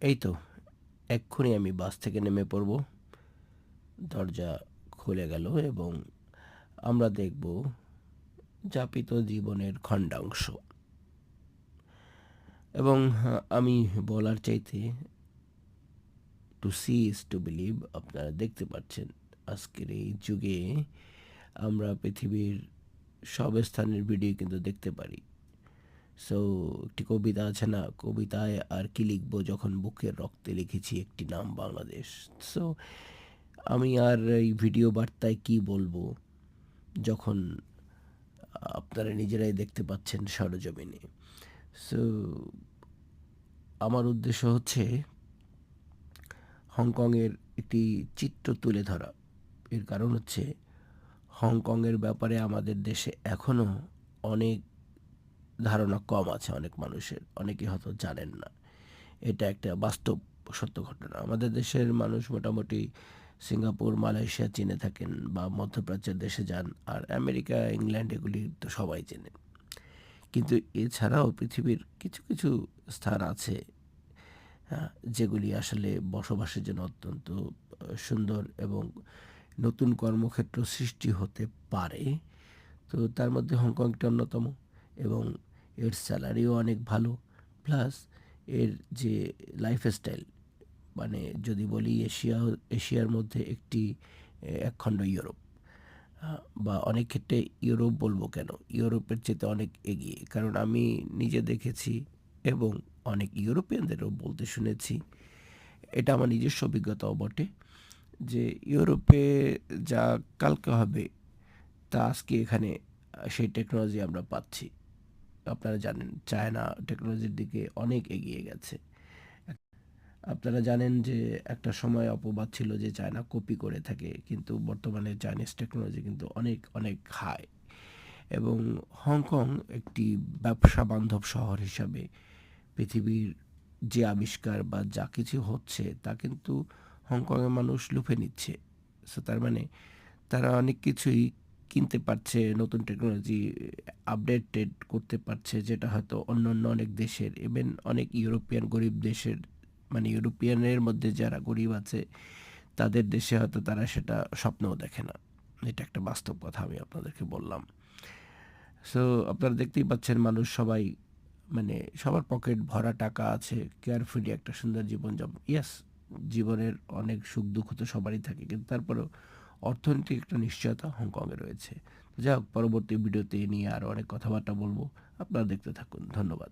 এই তো এক্ষুনি আমি বাস থেকে নেমে পড়ব। দরজা খুলে গেল এবং আমরা দেখব যাপিত জীবনের খণ্ডাংশ। এবং আমি বলার চাইতে to see is to believe আপনারা দেখতে পাচ্ছেন আজকের এই যুগে আমরা পৃথিবীর সব স্থানের ভিডিও কিন্তু দেখতে পারি। সো একটি কবিতা আছে না? কবিতায় আর কি লিখব যখন বুকের রক্তে লিখেছি একটি নাম বাংলাদেশ? সো আমি আর এই ভিডিও বার্তায় কি বলব? যখন আপনারা নিজেরাই দেখতে পাচ্ছেন সরজমিনে। সো আমার উদ্দেশ্য হচ্ছে হংকংয়ের একটি চিত্র তুলে ধরা। এর কারণ হচ্ছে, হংকংয়ের ব্যাপারে আমাদের দেশে এখনও অনেক ধারণা কম আছে অনেক মানুষের অনেকে হয়তো জানেন না। এটা একটা বাস্তব সত্য ঘটনা। আমাদের দেশের মানুষ মোটামুটি সিঙ্গাপুর, মালয়েশিয়া চিনে থাকেন বা মধ্যপ্রাচ্যের দেশে যান, আর আমেরিকা, ইংল্যান্ড এগুলি তো সবাই চেনে। কিন্তু এছাড়াও পৃথিবীর কিছু কিছু স্থান আছে যেগুলি আসলে বসবাসের জন্য অত্যন্ত সুন্দর এবং নতুন কর্মক্ষেত্র সৃষ্টি হতে পারে। তো তার মধ্যে হংকংটা অন্যতম এবং এর স্যালারিও অনেক ভালো। প্লাস এর যে লাইফস্টাইল মানে যদি বলি এশিয়া, এশিয়ার মধ্যে একটি একখণ্ড ইউরোপ বা অনেক ক্ষেত্রে ইউরোপ বলব কেন? ইউরোপের চেয়ে অনেক এগিয়ে। কারণ আমি নিজে দেখেছি এবং অনেক ইউরোপিয়ানদেরও বলতে শুনেছি, এটা আমার নিজস্ব অভিজ্ঞতাও বটে, যে ইউরোপে যা কালকে হবে, তা আজকে এখানে, সেই টেকনোলজি আমরা পাচ্ছি। আপনারা জানেন, চায়না টেকনোলজির দিকে অনেক এগিয়ে গেছে। আপনারা জানেন যে একটা সময় অপবাদ ছিল যে চায়না কপি করে থাকে, কিন্তু বর্তমানে চাইনিজ টেকনোলজি কিন্তু অনেক অনেক হাই এবং হংকং একটি ব্যবসা বান্ধব শহর হিসাবে পৃথিবীর যে আবিষ্কার বা যা কিছু হচ্ছে, তা কিন্তু হংকংয়ের মানুষ লুফে নিচ্ছে। সো তার মানে তারা অনেক কিছুই কিনতে পারছে, নতুন টেকনোলজি আপডেটেড করতে পারছে, যেটা হয়তো অন্য অন্য অনেক দেশের ইভেন অনেক ইউরোপিয়ান গরিব দেশের মানে ইউরোপিয়ানের মধ্যে যারা গরিব আছে, তাদের দেশে হয়তো তারা সেটা স্বপ্নও দেখে না। এটা একটা বাস্তব কথা আমি আপনাদেরকে বললাম। সো আপনারা দেখতেই পাচ্ছেন মানুষ সবাই মানে সবার পকেট ভরা টাকা আছে কেয়ারফুলি একটা সুন্দর জীবনযাপন ইয়াস জীবনের অনেক সুখ দুঃখ তো সবারই থাকে, কিন্তু তারপরেও অর্থনৈতিক একটা নিশ্চয়তা হংকংয়ে রয়েছে। যাই হোক, পরবর্তী ভিডিওতে নিয়ে আরও অনেক কথাবার্তা বলব। আপনারা দেখতে থাকুন। ধন্যবাদ।